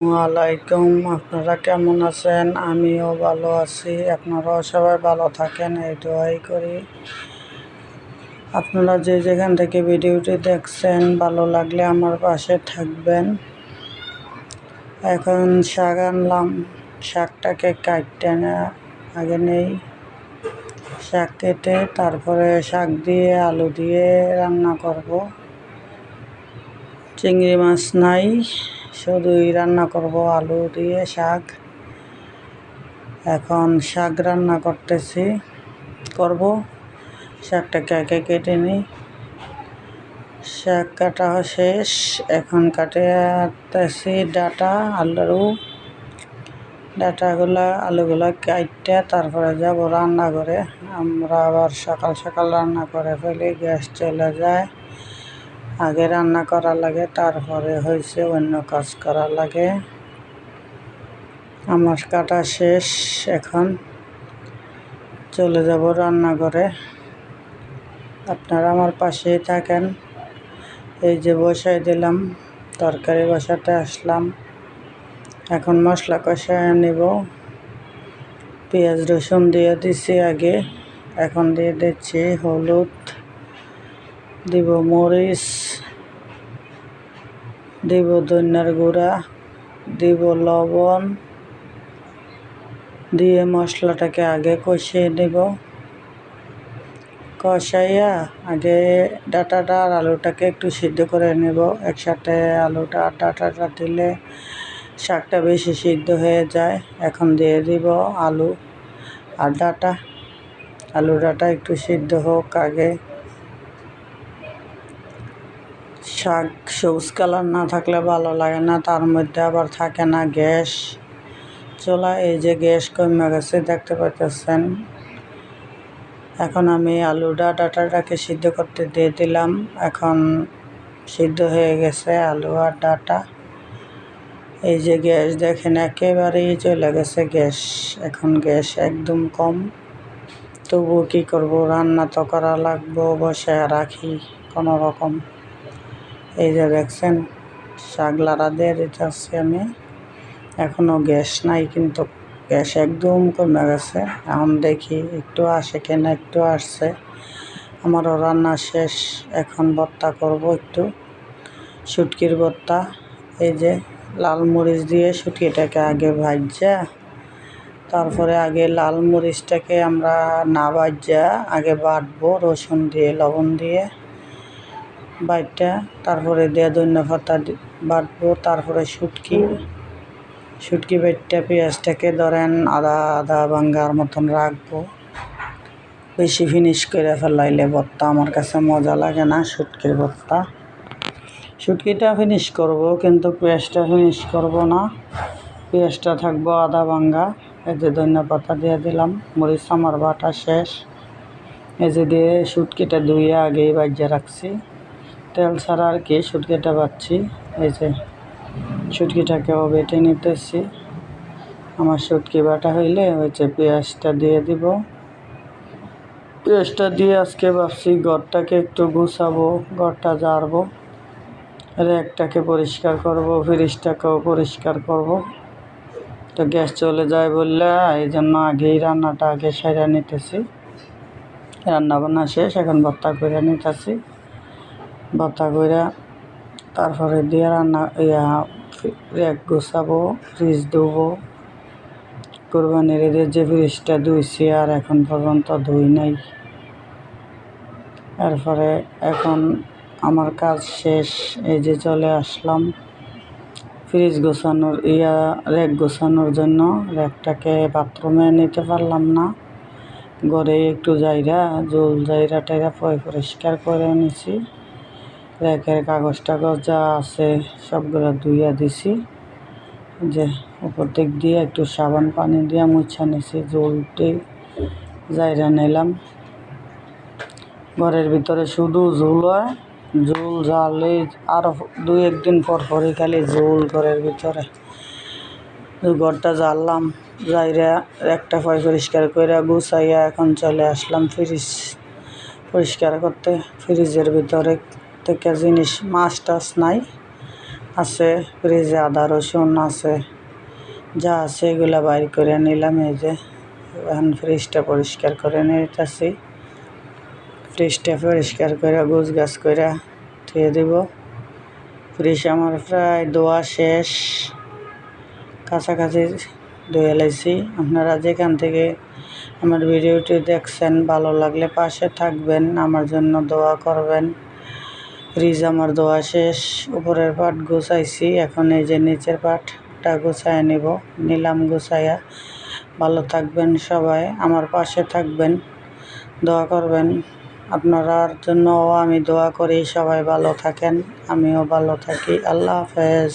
আলাইকুম আপনারা কেমন আছেন? আমিও ভালো আছি। আপনারাও সবাই ভালো থাকেন, এই দোয়াই করি। আপনারা যে যেখান থেকে ভিডিওটি দেখছেন, ভালো লাগলে আমার পাশে থাকবেন। এখন শাক আনলাম। শাকটাকে কাটতে না, আগে নেই। শাক কেটে তারপরে শাক দিয়ে আলু দিয়ে রান্না করব। চিংড়ি মাছ নাই। শুধুই রান্না করব আলু, দিয়ে শাক। এখন শাক রান্না করতেছি, করব। শাকটাকে আগে কেটে নিই। শাক কাটা শেষ, এখন কাটে আনতেছি ডাটা আলু ডাটাগুলা, আলুগুলা কাটতে তারপরে যাব রান্না করে আমরা আবার সকাল সকাল রান্না করে ফেলি, গ্যাস চলে যায়। আগে রান্না করা লাগে, তারপরে হয়েছে অন্য কাজ করা লাগে। আমার কাটা শেষ, এখন চলে যাব রান্না করে আপনারা আমার পাশেই থাকেন। এই যে বসাই দিলাম, তরকারি বসাতে আসলাম। এখন মশলা কষায় নেব। পেঁয়াজ রসুন দিয়ে দিছি আগে, এখন দিয়ে দিচ্ছি হলুদ, দিব মরিচ দিব ধনিয়ার গুঁড়া, দিব লবণ, দিয়ে মশলাটাকে আগে কষিয়ে নেব। কষাইয়া আগে ডাটাটা আর আলুটাকে একটু সিদ্ধ করে নেব। একসাথে আলুটা আর ডাটাটা দিলে শাকটা বেশি সিদ্ধ হয়ে যায়। এখন দিয়ে দিব আলু আর ডাটা। আলু ডাটা একটু সিদ্ধ হোক আগে। শাক সবুজ কালার না থাকলে ভালো লাগে না, তার মধ্যে আবার থাকে না গ্যাস। চলা, এই যে গ্যাস কমে গেছে, দেখতে পাইতেছেন। এখন আমি আলুটা, ডাটাটাকে সিদ্ধ করতে দিয়ে দিলাম। এখন সিদ্ধ হয়ে গেছে আলু আর ডাটা। এই যে গ্যাস দেখেন, একেবারেই চলে গেছে গ্যাস। এখন গ্যাস একদম কম। তবু কী করব? রান্না তো করা লাগবো বসে রাখি কোনো রকম এই যে দেখছেন, শাক দিয়ে দিতেছি আমি। এখনও গ্যাস নাই, কিন্তু গ্যাস একদম কমে গেছে। এখন দেখি একটু আসে কেন, একটু আসছে। আমারও রান্না শেষ, এখন ভর্তা করব একটু। শুটকির ভর্তা, এই যে লাল মরিচ দিয়ে শুটকিটাকে আগে ভাজা তারপরে আগে লাল মরিচটাকে আমরা না ভাজা, আগে বাটবো রসুন দিয়ে, লবণ দিয়ে। বাইটটা তারপরে দিয়ে ধনিয়া পাতা বাটবো, তারপরে শুটকি। শুটকি বাইটটা পেঁয়াজটাকে ধরেন আদা আদা ভাঙ্গার মতন রাখব। বেশি ফিনিশ করে ফেলাইলে ভর্তা আমার কাছে মজা লাগে না, শুটকির ভর্তা। শুটকিটা ফিনিশ করব, কিন্তু পেঁয়াজটা ফিনিশ করব না। পেঁয়াজটা থাকব আদা ভাঙ্গা। এই যে পাতা দিয়ে দিলাম, মরিচ, আমার বাটা শেষ। এই যে দিয়ে শুটকিটা ধুয়ে আগেই বাজিয়ে রাখছি। তেল ছাড়া আর কি সুটকিটা পাচ্ছি। এই যে সুটকিটাকেও বেটে নিতেছি। আমার সুটকি বাটা হইলে হয়েছে পেঁয়াজটা দিয়ে দিব। পেঁয়াজটা দিয়ে আজকে ভাবছি ঘরটাকে একটু গুছাবো, ঘরটা ঝাড়বো। র্যাকটাকে পরিষ্কার করব, ফ্রিজটাকেও পরিষ্কার করব। তো গ্যাস চলে যায় বললে, এই জন্য আগেই রান্নাটা আগে সেরে নিতেছি। রান্না বান্না শেষ, এখন ভর্তা করে নিতেছি। বাতা কইরা তারপরে দিয়ে রান্না, ইয়া র্যাক গোছাবো ফ্রিজ ধুবো, কোরবানির ঈদের যে ফ্রিজটা ধুইছি আর এখন পর্যন্ত ধুই নাই। এরপরে এখন আমার কাজ শেষ, এই যে চলে আসলাম। ফ্রিজ গোছানোর, ইয়া র্যাক গোছানোর জন্য র্যাকটাকে বাথরুমে নিতে পারলাম না। ঘরে একটু জায়গা, জল জায়গা টাইরা পরিষ্কার করে নিছি। র্যাকের কাগজ টাগজ যা আছে সবগুলো ধুইয়া দিছি। যে উপর দিক দিয়ে একটু সাবান পানি দিয়ে মুছা নিছি জলটি জায়গা নিলাম। ঘরের ভিতরে শুধু ঝোল হয় ঝোল ঝালে আরও দুই একদিন পর পরই খালি ঝোল ঘরের ভিতরে। ঘরটা জ্বাললাম যাইরা একটা পয় পরিষ্কার করে গুছাইয়া এখন চলে আসলাম ফ্রিজ, পরিষ্কার করতে। ফ্রিজের ভিতরে থেকে জিনিস মাছ টাছ নাই। আছে ফ্রিজে আদা, রসুন আছে, যা আছে এগুলা বাইর করে নিলাম, এই যে এখন ফ্রিজটা পরিষ্কার করে নিতেছি। ফ্রিজটা পরিষ্কার করে গোছ গাছ করে ধুয়ে দেব। ফ্রিজ আমার প্রায় দোয়া শেষ। কাছাকাছি ধুয়ে লাইছি। আপনারা যেখান থেকে আমার ভিডিওটি দেখছেন, ভালো লাগলে পাশে থাকবেন, আমার জন্য দোয়া করবেন। ফ্রিজ আমার দোয়া শেষ, উপরের পাট গুছাইছি, এখন এই যে নিচের পাটটা গোছায় নিব, নিলাম গুছাইয়া ভালো থাকবেন সবাই, আমার পাশে থাকবেন, দোয়া করবেন। আপনার জন্যও আমি দোয়া করি, সবাই ভালো থাকেন, আমিও ভালো থাকি। আল্লাহ হাফেজ।